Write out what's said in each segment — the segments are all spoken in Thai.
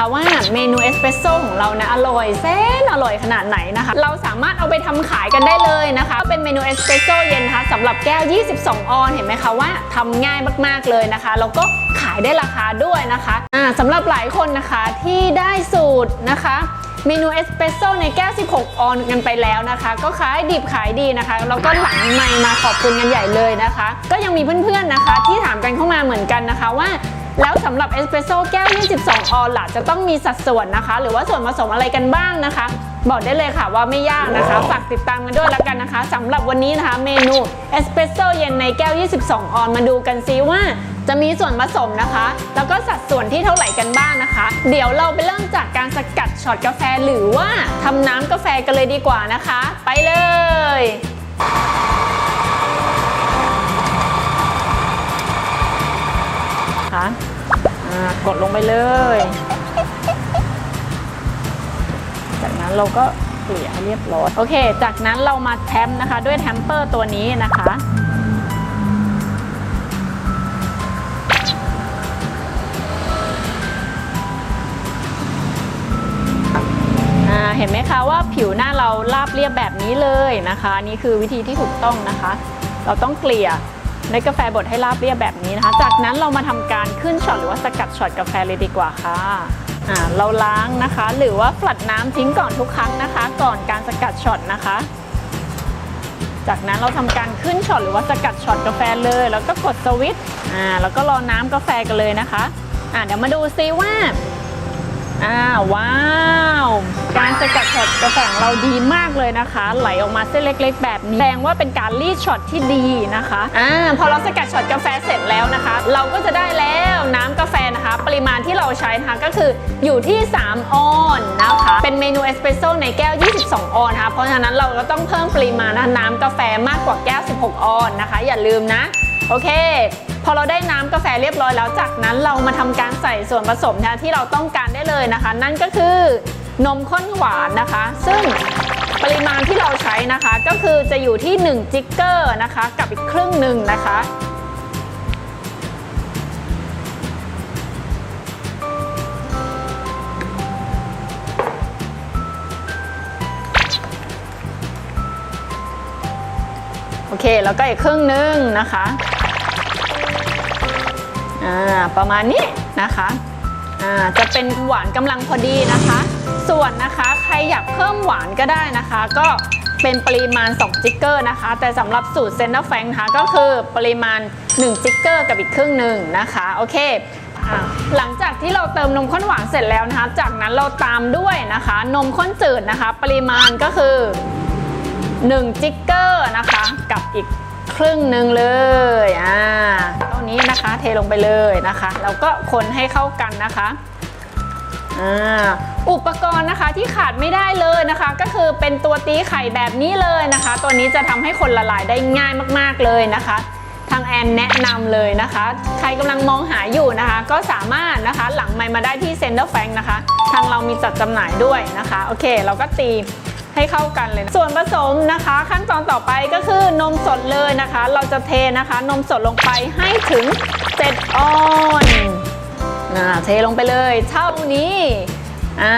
คะว่าเมนูเอสเปรสโซ่ของเรานะอร่อยแสนอร่อยขนาดไหนนะคะ เราสามารถเอาไปทำขายกันได้เลยนะคะ เป็นเมนูเอสเปรสโซ่เย็นนะคะสำหรับแก้ว 22 ออนเห็นไหมคะว่าทำง่ายมากๆเลยนะคะแล้วก็ขายได้ราคาด้วยนะคะอ่าสำหรับหลายคนนะคะที่ได้สูตรนะคะเมนูเอสเปรสโซ่ในแก้ว 16 ออนกันไปแล้วนะคะ ก็ขายดิบขายดีนะคะ แล้วก็หลังไมค์มาขอบคุณกันใหญ่เลยนะคะ ก็ยังมีเพื่อนๆนะคะ ที่ถามกันเข้ามาเหมือนกันนะคะว่า แล้วสำหรับเอสเปรสโซ่แก้ว 22 ออนล่ะจะต้องมีสัดส่วนนะคะ หรือว่าส่วนผสมอะไรกันบ้างนะคะ บอกได้เลยค่ะว่าไม่ยากนะคะ ฝากติดตามกันด้วยแล้วกันนะคะสำหรับวันนี้นะคะเมนูเอสเปรสโซ่เย็นในแก้ว 22 ออนมาดูกันซิว่าจะมีส่วนผสมนะคะ แล้วก็สัดส่วนที่เท่าไหร่กันบ้างนะคะ เดี๋ยวเราไปเริ่มจากการสกัดช็อตกาแฟหรือว่าทำน้ำกาแฟกันเลยดีกว่านะคะ ไปเลยค่ะอ่า กดลงไปเลย จากนั้นเราก็เกลี่ยให้เรียบร้อย โอเค จากนั้นเรามาแทมนะคะ ด้วยแทมเปอร์ตัวนี้นะคะเห็นไหมคะว่าผิวหน้าเราราบเรียบแบบนี้เลยนะคะ นี่คือวิธีที่ถูกต้องนะคะ เราต้องเกลี่ย ในกาแฟบดให้ราบเรียบแบบนี้นะคะ จากนั้นเรามาทำการขึ้นช็อตหรือว่าสกัดช็อตกาแฟเลยดีกว่าค่ะอ่าเราล้างนะคะ หรือว่าฝลัดน้ำทิ้งก่อนทุกครั้งนะคะ ก่อนการสกัดช็อตนะคะ จากนั้นเราทำการขึ้นช็อตหรือว่าสกัดช็อตกาแฟเลย แล้วก็กดสวิตช์อ่าแล้วก็รอน้ำกาแฟกันเลยนะคะอ่าเดี๋ยวมาดูซิว่า อ่าว้าว การสกัดช็อตกาแฟของเราดีมากเลยนะคะ ไหลออกมาเส้นเล็กๆ แบบนี้แสดงว่าเป็นการรีดช็อตที่ดีนะคะอ่าพอเราสกัดช็อตกาแฟเสร็จแล้วนะคะ เราก็จะได้แล้วน้ำกาแฟนะคะ ปริมาณที่เราใช้นะคะก็คืออยู่ที่ 3 ออนนะคะ เป็นเมนูเอสเปรสโซ่ในแก้ว 22 ออนนะคะเพราะฉะนั้นเราก็ต้องเพิ่มปริมาณน้ำกาแฟมากกว่าแก้ว 16 ออนนะคะ อย่าลืมนะ โอเค พอเราได้น้ำกาแฟเรียบร้อยแล้วจากนั้นเรามาทำการใส่ส่วนผสมนะที่เราต้องการได้เลยนะคะ นั่นก็คือนมข้นหวานนะคะ ซึ่งปริมาณที่เราใช้นะคะก็คือจะอยู่ที่ 1 จิกเกอร์นะคะ กับอีกครึ่งหนึ่งนะคะ โอเค แล้วก็อีกครึ่งหนึ่งนะคะ อ่าประมาณนี้นะคะอ่าจะเป็นหวานกำลังพอดีนะคะ ส่วนนะคะใครอยากเพิ่มหวานก็ได้นะคะ ก็เป็นปริมาณ2จิกเกอร์นะคะ แต่สำหรับสูตรเซนเตอร์แฟงนะคะก็คือปริมาณ1จิกเกอร์กับอีกครึ่งหนึ่งนะคะโอเคหลังจากที่เราเติมนมข้นหวานเสร็จแล้วนะคะ จากนั้นเราตามด้วยนะคะ นมข้นจืดนะคะ ปริมาณก็คือ 1 จิกเกอร์นะคะ กับอีก ครึ่งหนึ่งเลยอ่าเท่านี้นะคะเทลงไปเลยนะคะแล้วก็คนให้เข้ากันนะคะอ่าอุปกรณ์นะคะที่ขาดไม่ได้เลยนะคะ ก็คือเป็นตัวตีไข่แบบนี้เลยนะคะ ตัวนี้จะทำให้คนละลายได้ง่ายมากๆเลยนะคะ ทางแอนแนะนำเลยนะคะ ใครกำลังมองหาอยู่นะคะ ก็สามารถนะคะหลังไมค์มาได้ที่เซ็นเตอร์แฟงนะคะ ทางเรามีจัดจำหน่ายด้วยนะคะ โอเค เราก็ตี ให้เข้ากันเลยนะส่วนผสมนะคะ ขั้นตอนต่อไปก็คือนมสดเลยนะคะ เราจะเทนะคะ นมสดลงไปให้ถึง7ออนนะเทลงไปเลยเท่านี้อ่า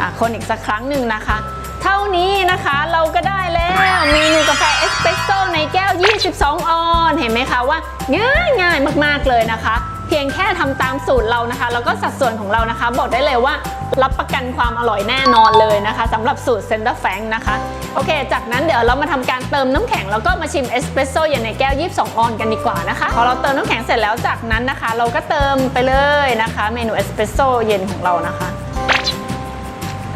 อะคนอีกสักครั้งหนึ่งนะคะ เท่านี้นะคะเราก็ได้แล้วเมนูกาแฟเอสเปรสโซ่ในแก้ว 22 ออนเห็นไหมคะว่าง่ายง่ายมากๆเลยนะคะ เพียงแค่ทำตามสูตรเรานะคะ แล้วก็สัดส่วนของเรานะคะ บอกได้เลยว่า รับประกันความอร่อยแน่นอนเลยนะคะสำหรับสูตรเซนเตอร์แฟงนะคะโอเค จากนั้นเดี๋ยวเรามาทำการเติมน้ำแข็งแล้วก็มาชิมเอสเปรสโซ่เย็นในแก้ว 22 ออนกันดีกว่านะคะพอเราเติมน้ำแข็งเสร็จแล้วจากนั้นนะคะ เราก็เติมไปเลยนะคะ เมนูเอสเปรสโซ่เย็นของเรานะคะ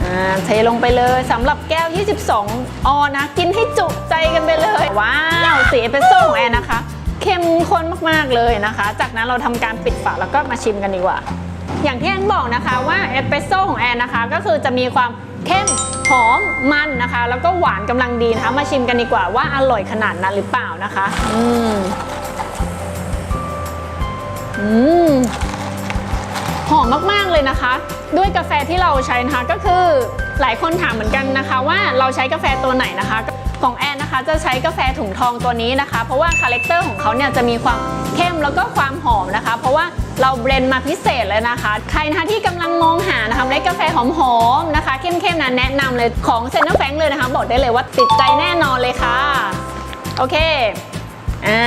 อ่าเทลงไปเลยสำหรับแก้ว 22 ออนนะ กินให้จุใจกันไปเลย ว้าวสีเอสเปรสโซ่ของแอนนะคะ เข้มข้นมาก ๆ เลยนะคะ จากนั้นเราทำการปิดฝาแล้วก็มาชิมกันดีกว่า อย่างที่แอนบอกนะคะว่าเอสเปรสโซ่ของแอนนะคะ ก็คือจะมีความเข้มหอมมันนะคะ แล้วก็หวานกำลังดีนะคะ มาชิมกันดีกว่าว่าอร่อยขนาดนั้นหรือเปล่านะคะ อืมอืมหอมมาก ๆ เลยนะคะ ด้วยกาแฟที่เราใช้นะคะก็คือหลายคนถามเหมือนกันนะคะ ว่าเราใช้กาแฟตัวไหนนะคะของแอนนะคะจะใช้กาแฟถุงทองตัวนี้นะคะ เพราะว่าคาแรคเตอร์ของเขาเนี่ยจะมีความเข้มแล้วก็ความหอมนะคะ เพราะว่า เราเบรนด์มาพิเศษเลยนะคะ ใครนะคะที่กำลังมองหานะคะเมล็ดกาแฟหอมๆนะคะเข้มๆนะแนะนำเลยของเซนต์แฟงเลยนะคะ บอกได้เลยว่าติดใจแน่นอนเลยค่ะ โอเคอ่า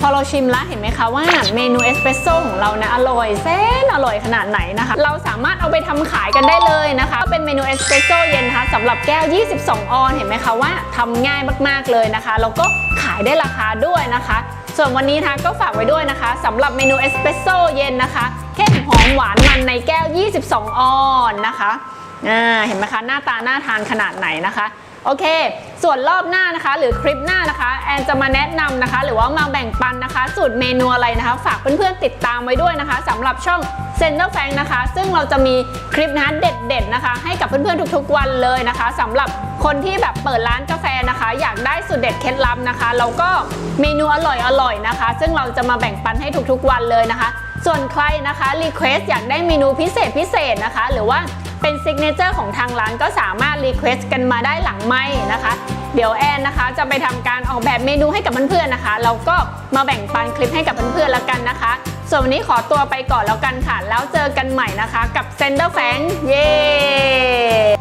พอเราชิมแล้วเห็นไหมคะว่าเมนูเอสเปรสโซ่ของเรานะอร่อยแสนอร่อยขนาดไหนนะคะ เราสามารถเอาไปทำขายกันได้เลยนะคะก็เป็นเมนูเอสเปรสโซ่เย็นนะคะสำหรับแก้ว 22 ออนเห็นไหมคะว่าทำง่ายมากๆเลยนะคะแล้วก็ขายได้ราคาด้วยนะคะ ส่วนวันนี้นะคะก็ฝากไว้ด้วยนะคะสำหรับเมนูเอสเปรสโซ่เย็นนะคะเข้มหอมหวานมันในแก้ว 22 ออนนะคะอ่าเห็นไหมคะ หน้าตาน่าทานขนาดไหนนะคะ โอเค ส่วนรอบหน้านะคะ หรือคลิปหน้านะคะ แอนจะมาแนะนำนะคะ หรือว่ามาแบ่งปันนะคะ สูตรเมนูอะไรนะคะ ฝากเพื่อนๆติดตามไว้ด้วยนะคะสำหรับช่อง c e n t e r f a n นะคะ ซึ่งเราจะมีคลิปนะเด็ดๆนะคะ ให้กับเพื่อนๆทุกๆวันเลยนะคะสำหรับคนที่แบบเปิดร้านกาแฟนะคะ อยากได้สูตรเด็ดเคล็ดลับนะคะแล้วก็เมนูอร่อยๆนะคะ ซึ่งเราจะมาแบ่งปันให้ทุกๆวันเลยนะคะ ส่วนใครนะคะรีเควสอยากได้เมนูพิเศษพิเศษนะคะ หรือว่า เป็นซิกเนเจอร์ของทางร้านก็สามารถรีเควสต์กันมาได้หลังไม้นะคะ เดี๋ยวแอนนะคะจะไปทำการออกแบบเมนูให้กับเพื่อนๆนะคะ เราก็มาแบ่งปันคลิปให้กับเพื่อนๆแล้วกันนะคะ ส่วนวันนี้ขอตัวไปก่อนแล้วกันค่ะ แล้วเจอกันใหม่นะคะ กับเซนเตอร์แฟงเย้